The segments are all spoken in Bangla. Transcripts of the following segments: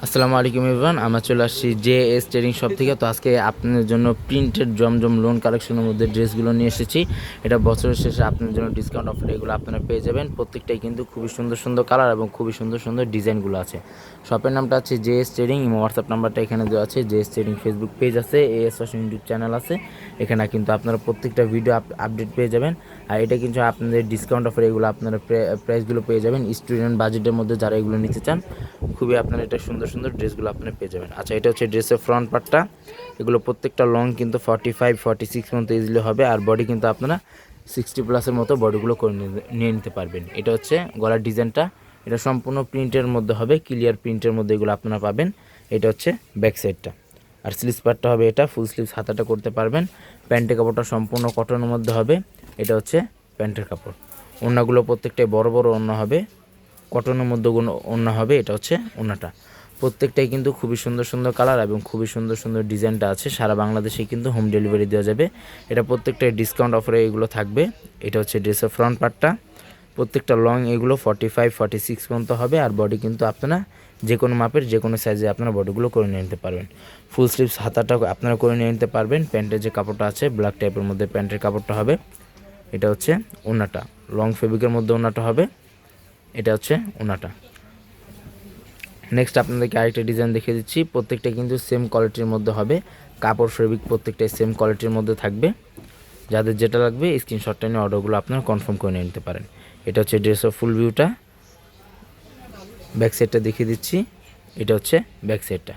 আসসালামু আলাইকুম ইভান আমরা চলে আসছি জে এস ট্রেডিং শপ থেকে। তো আজকে আপনাদের জন্য প্রিন্টেড জমজম লোন কালেকশনের মধ্যে ড্রেসগুলো নিয়ে এসেছি। এটা বছরের শেষে আপনাদের জন্য ডিসকাউন্ট অফার এগুলো আপনারা পেয়ে যাবেন। প্রত্যেকটাই কিন্তু খুবই সুন্দর সুন্দর কালার এবং খুবই সুন্দর সুন্দর ডিজাইনগুলো আছে। শপের নামটা আছে জে এস ট্রেডিং এবং হোয়াটসঅ্যাপ নাম্বারটা এখানে দেওয়া আছে। J S trading Facebook page আছে A S fashion YouTube channel আছে। এখানে কিন্তু আপনারা প্রত্যেকটা ভিডিও আপডেট পেয়ে যাবেন। আর এটা কিন্তু আপনাদের ডিসকাউন্ট অফার এগুলো আপনারা প্রাইসগুলো পেয়ে যাবেন। স্টুডেন্ট বাজেটের মধ্যে যারা এগুলো নিতে চান, খুবই আপনারা এটা সুন্দর সুন্দর সুন্দর ড্রেসগুলো আপনারা পেয়ে যাবেন। আচ্ছা এটা হচ্ছে ড্রেসের ফ্রন্ট পার্টটা এগুলো প্রত্যেকটা লং কিন্তু ফর্টি ফাইভ ফর্টি সিক্স মতো ইজিলি হবে আর বডি কিন্তু আপনারা সিক্সটি প্লাসের মতো বডিগুলো করে নিয়ে নিতে পারবেন। এটা হচ্ছে গলার ডিজাইনটা। এটা সম্পূর্ণ প্রিন্টের মধ্যে হবে ক্লিয়ার প্রিন্টের মধ্যে এগুলো আপনারা পাবেন। এটা হচ্ছে ব্যাক সাইডটা আর স্লিভস পার্টটা হবে এটা ফুল স্লিভস হাতাটা করতে পারবেন। প্যান্টের কাপড়টা সম্পূর্ণ কটনের মধ্যে হবে। এটা হচ্ছে প্যান্টের কাপড়। ওড়নাগুলো প্রত্যেকটাই বড় বড় ওড়না হবে। কটনের মধ্যে ওড়না হবে, এটা হচ্ছে ওড়নাটা। প্রত্যেকটাই কিন্তু খুবই সুন্দর সুন্দর কালার এবং খুবই সুন্দর সুন্দর ডিজাইনটা আছে। সারা বাংলাদেশে কিন্তু হোম ডেলিভারি দেওয়া যাবে। এটা প্রত্যেকটাই ডিসকাউন্ট অফারে এগুলো থাকবে। এটা হচ্ছে ড্রেসের ফ্রন্ট পার্টটা প্রত্যেকটা লং এগুলো ফর্টি ফাইভ ফর্টি সিক্স পর্যন্ত হবে আর বডি কিন্তু আপনারা যে কোনো মাপের, যে কোনো সাইজে আপনারা বডিগুলো করে নিয়ে নিতে পারবেন। ফুল স্লিভস হাতাটা আপনারা করে নিয়ে নিতে পারবেন। প্যান্টের যে কাপড়টা আছে ব্ল্যাক টাইপের মধ্যে প্যান্টের কাপড়টা হবে। এটা হচ্ছে ওনাটা লং ফেব্রিকের মধ্যে ওনাটা হবে। এটা হচ্ছে ওনাটা নেক্সট আপনাদেরকে আরেকটা ডিজাইন দেখিয়ে দিচ্ছি। প্রত্যেকটা কিন্তু সেম কোয়ালিটির মধ্যে হবে। কাপড় ফেব্রিক প্রত্যেকটাই সেম কোয়ালিটির মধ্যে থাকবে। যাদের যেটা লাগবে স্ক্রিনশটটা নিয়ে অর্ডারগুলো আপনারা কনফার্ম করে নিতে পারেন। এটা হচ্ছে ড্রেসের ফুল ভিউটা ব্যাক সাইডটা দেখিয়ে দিচ্ছি। এটা হচ্ছে ব্যাক সাইডটা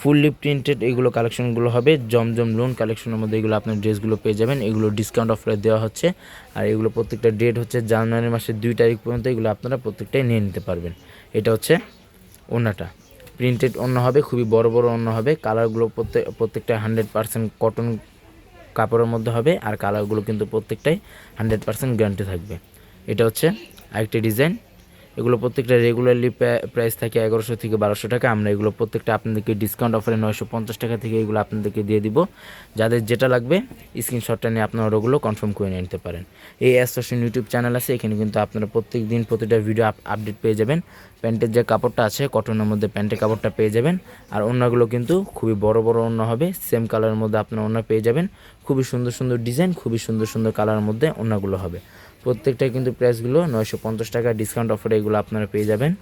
ফুললি প্রিন্টেড এগুলো কালেকশনগুলো হবে। জমজম লোন কালেকশনের মধ্যে এগুলো আপনার ড্রেসগুলো পেয়ে যাবেন। এগুলো ডিসকাউন্ট অফারে দেওয়া হচ্ছে। আর এগুলো প্রত্যেকটা ডেট হচ্ছে জানুয়ারি মাসের দুই তারিখ পর্যন্ত এগুলো আপনারা প্রত্যেকটাই নিয়ে নিতে পারবেন। এটা হচ্ছে ওনাটা প্রিন্টেড অন্য হবে, খুবই বড় বড় অন্য হবে। কালারগুলো প্রত্যেক প্রত্যেকটা হান্ড্রেড পার্সেন্ট কটন কাপড়ের মধ্যে হবে আর কালারগুলো কিন্তু প্রত্যেকটাই হান্ড্রেড পার্সেন্ট গ্যারান্টি থাকবে। এটা হচ্ছে আরেকটি ডিজাইন এগুলো প্রত্যেকটা রেগুলারলি প্রাইস থাকে এগারোশো থেকে বারোশো টাকা। আমরা এগুলো প্রত্যেকটা আপনাদেরকে ডিসকাউন্ট অফারে নয়শো পঞ্চাশ টাকা থেকে এগুলো আপনাদেরকে দিয়ে দিব। যাদের যেটা লাগবে স্ক্রিনশটটা নিয়ে আপনারা ওগুলো কনফার্ম করে নিতে পারেন। এই অ্যাস ফ্যাশন ইউটিউব চ্যানেল আছে, এখানে কিন্তু আপনারা প্রত্যেক দিন প্রতিটা ভিডিও আপডেট পেয়ে যাবেন। প্যান্টের যে কাপড়টা আছে, কটনের মধ্যে প্যান্টের কাপড়টা পেয়ে যাবেন। আর অন্যগুলো কিন্তু খুবই বড় বড় অন্য হবে। সেম কালারের মধ্যে আপনারা অন্য পেয়ে যাবেন। খুবই সুন্দর সুন্দর ডিজাইন খুবই সুন্দর সুন্দর কালারের মধ্যে অন্যগুলো হবে। প্রত্যেকটা কিন্তু প্রাইসগুলো নয়শো পঞ্চাশ টাকা ডিসকাউন্ট অফারে এগুলো আপনারা পেয়ে যাবেন।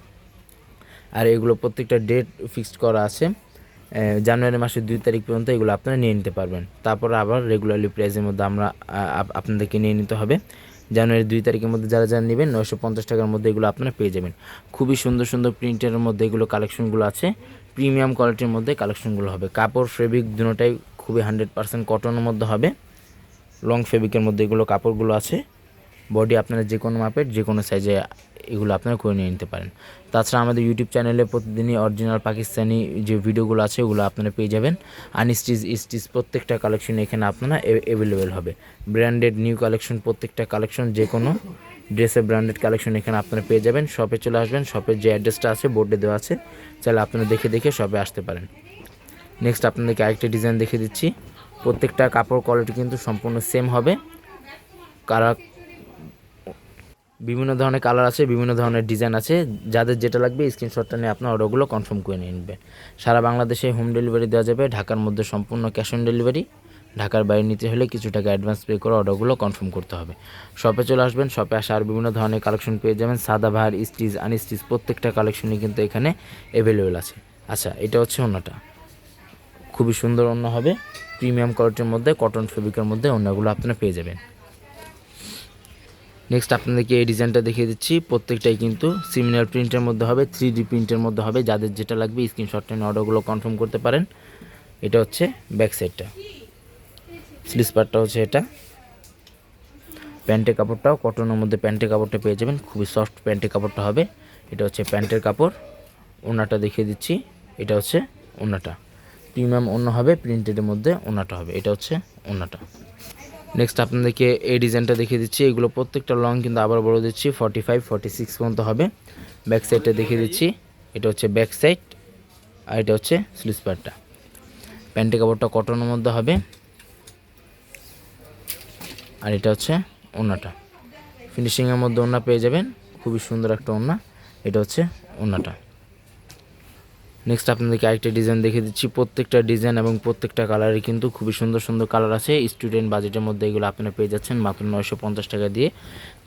আর এগুলো প্রত্যেকটা ডেট ফিক্সড করা আছে। জানুয়ারি মাসের দুই তারিখ পর্যন্ত এগুলো আপনারা নিয়ে নিতে পারবেন। তারপর আবার রেগুলারলি প্রাইসের মধ্যে আমরা আপ- আপনাদেরকে নিয়ে নিতে হবে। জানুয়ারি দুই তারিখের মধ্যে যারা যারা নেবেন, নয়শো পঞ্চাশ টাকার মধ্যে এগুলো আপনারা পেয়ে যাবেন। খুবই সুন্দর সুন্দর প্রিন্টের মধ্যে এগুলো কালেকশনগুলো আছে। প্রিমিয়াম কোয়ালিটির মধ্যে কালেকশনগুলো হবে। কাপড় ফেব্রিক দুটোটাই খুবই হান্ড্রেড পার্সেন্ট কটনের মধ্যে হবে। লং ফেব্রিকের মধ্যে এগুলো কাপড়গুলো আছে। বডি আপনারা যে কোনো মাপের যে কোনো সাইজে এগুলো আপনারা করে নিয়ে নিতে পারেন। তাছাড়া আমাদের ইউটিউব চ্যানেলে প্রতিদিনই অরিজিনাল পাকিস্তানি যে ভিডিওগুলো আছে, ওগুলো আপনারা পেয়ে যাবেন। আনস্টিচ স্টিচ প্রত্যেকটা কালেকশন এখানে আপনারা অ্যাভেলেবেল হবে। ব্র্যান্ডেড নিউ কালেকশন প্রত্যেকটা কালেকশন যে কোনো ড্রেসের ব্র্যান্ডেড কালেকশন এখানে আপনারা পেয়ে যাবেন। শপে চলে আসবেন শপের যে অ্যাড্রেসটা আছে বোর্ডে দেওয়া আছে। চাইলে আপনারা দেখে দেখে শপে আসতে পারেন। নেক্সট আপনাদেরকে আরেকটা ডিজাইন দেখে দিচ্ছি। প্রত্যেকটা কাপড় কোয়ালিটি কিন্তু সম্পূর্ণ সেম হবে। কারা বিভিন্ন ধরনের কালার আছে, বিভিন্ন ধরনের ডিজাইন আছে। যাদের যেটা লাগবে স্ক্রিনশটটা নিয়ে আপনার অর্ডারগুলো কনফার্ম করে নিয়ে নেবেন। সারা বাংলাদেশে হোম ডেলিভারি দেওয়া যাবে, ঢাকার মধ্যে সম্পূর্ণ ক্যাশ অন ডেলিভারি ঢাকার বাইরে নিতে হলে কিছু টাকা অ্যাডভান্স পে করে অর্ডারগুলো কনফার্ম করতে হবে। শপে চলে আসবেন শপে আসে আর বিভিন্ন ধরনের কালেকশন পেয়ে যাবেন। সাদা ভার স্টিচ আনস্টিচ প্রত্যেকটা কালেকশনই কিন্তু এখানে অ্যাভেলেবেল আছে। আচ্ছা এটা হচ্ছে অন্যটা খুবই সুন্দর অন্য হবে। প্রিমিয়াম কোয়ালিটির মধ্যে কটন ফেব্রিকের মধ্যে অন্যগুলো আপনারা পেয়ে যাবেন। নেক্সট আপনাদেরকে এই ডিজাইনটা দেখিয়ে দিচ্ছি। প্রত্যেকটাই কিন্তু সিমিলার প্রিন্টের মধ্যে হবে থ্রি ডি প্রিন্টের মধ্যে হবে। যাদের যেটা লাগবে স্ক্রিনশটটা নিয়ে অর্ডারগুলো কনফার্ম করতে পারেন। এটা হচ্ছে ব্যাক সাইডটা স্লিস পার্টটা হচ্ছে এটা। প্যান্টের কাপড়টাও কটনের মধ্যে প্যান্টের কাপড়টা পেয়ে যাবেন। খুবই সফট প্যান্টের কাপড়টা হবে। এটা হচ্ছে প্যান্টের কাপড়। ওনাটা দেখিয়ে দিচ্ছি। এটা হচ্ছে ওনাটা। প্রিমিয়াম অন্য হবে প্রিন্টেডের মধ্যে ওনাটা হবে। এটা হচ্ছে ওনাটা। নেক্সট আপনাদেরকে এই ডিজাইনটা দেখিয়ে দিচ্ছি। এগুলো প্রত্যেকটা লং কিন্তু আবার বলে দিচ্ছি ফর্টি ফাইভ ফর্টি সিক্স পর্যন্ত হবে। ব্যাক সাইডটা দেখিয়ে দিচ্ছি। এটা হচ্ছে ব্যাক সাইড আর এটা হচ্ছে স্লিস পার্টটা প্যান্টের কাপড়টা কটনের মধ্যে হবে। আর এটা হচ্ছে ওনাটা ফিনিশিংয়ের মধ্যে ওনা পেয়ে যাবেন। খুবই সুন্দর একটা ওনা এটা হচ্ছে ওনাটা নেক্সট আপনাদেরকে আরেকটা ডিজাইন দেখে দিচ্ছি। প্রত্যেকটা ডিজাইন এবং প্রত্যেকটা কালারে কিন্তু খুবই সুন্দর সুন্দর কালার আছে। স্টুডেন্ট বাজেটের মধ্যে এগুলো আপনারা পেয়ে যাচ্ছেন মাত্র নয়শো পঞ্চাশ টাকা দিয়ে।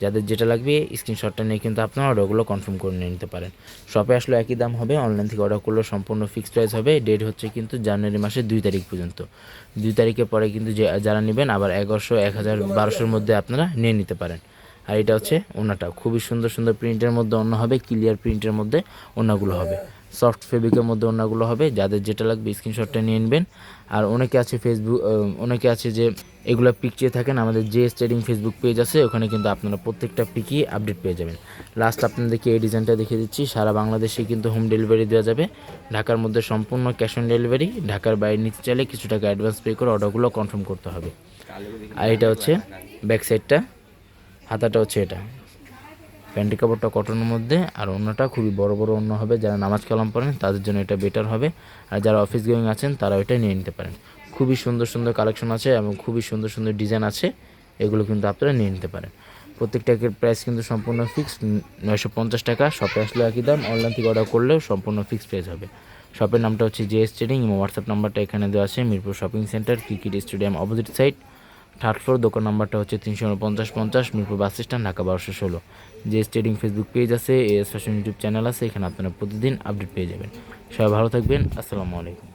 যাদের যেটা লাগবে স্ক্রিনশটটা নিয়ে কিন্তু আপনারা অর্ডারগুলো কনফার্ম করে নিয়ে নিতে পারেন। শপে আসলে একই দাম হবে অনলাইন থেকে অর্ডার করলে সম্পূর্ণ ফিক্সড প্রাইস হবে। ডেট হচ্ছে কিন্তু জানুয়ারি মাসের দুই তারিখ পর্যন্ত। দুই তারিখের পরে কিন্তু যে, যারা নেবেন, আবার এগারোশো এক হাজার বারোশোর মধ্যে আপনারা নিয়ে নিতে পারেন। আর এটা হচ্ছে ওনাটা। খুবই সুন্দর সুন্দর প্রিন্টের মধ্যে অন্য হবে ক্লিয়ার প্রিন্টের মধ্যে ওনাগুলো হবে। সফট ফেব্রিকের মধ্যে ওনাগুলো হবে। যাদের যেটা লাগবে স্ক্রিনশটটা নিয়ে নেবেন। আর অনেকে আছে ফেসবুক অনেকে আছে যে এগুলো পিক থাকেন। আমাদের যে স্টেডিং ফেসবুক পেজ আছে, ওখানে কিন্তু আপনারা প্রত্যেকটা পিকই আপডেট পেয়ে যাবেন। লাস্ট আপনাদেরকে এই ডিজাইনটা দেখিয়ে দিচ্ছি। সারা বাংলাদেশে কিন্তু হোম ডেলিভারি দেওয়া যাবে। ঢাকার মধ্যে সম্পূর্ণ ক্যাশ অন ডেলিভারি ঢাকার বাইরে নিতে চাইলে কিছু টাকা অ্যাডভান্স পে করে অর্ডারগুলো কনফার্ম করতে হবে। আর এটা হচ্ছে ব্যাক সাইডটা হাতাটা হচ্ছে এটা। প্যান্টি কাপড়টা কটনের মধ্যে, আর অন্যটা খুবই বড় বড় অন্য হবে, যারা নামাজ কালাম পড়েন তাদের জন্য এটা বেটার হবে, আর যারা অফিস গোয়িং আছেন তারা এটা নিয়ে নিতে পারেন। খুবই সুন্দর সুন্দর কালেকশন আছে এবং খুবই সুন্দর সুন্দর ডিজাইন আছে, এগুলো কিন্তু আপনারা নিয়ে নিতে পারেন। প্রত্যেকটা প্রাইস কিন্তু সম্পূর্ণ ফিক্সড নয়শো পঞ্চাশ টাকা শপে আসলে একই দাম অনলাইন থেকে অর্ডার করলেও সম্পূর্ণ ফিক্সড প্রাইস হবে। শপের নামটা হচ্ছে জিএস ট্রেডিং এবং হোয়াটসঅ্যাপ নাম্বারটা এখানে দেওয়া আছে, Mirpur shopping centre cricket stadium opposite side third floor দোকান নাম্বারটা হচ্ছে তিনশো উনপঞ্চাশ পঞ্চাশ, মিরপুর বাস স্ট্যান্ড, ঢাকা বারোশো ষোলো। যে স্টেডিং ফেসবুক পেজ আছে এস ফ্যাশন ইউটিউব চ্যানেল আছে, এখানে আপনারা প্রতিদিন আপডেট পেয়ে যাবেন। সবাই ভালো থাকবেন, আসসালামু আলাইকুম।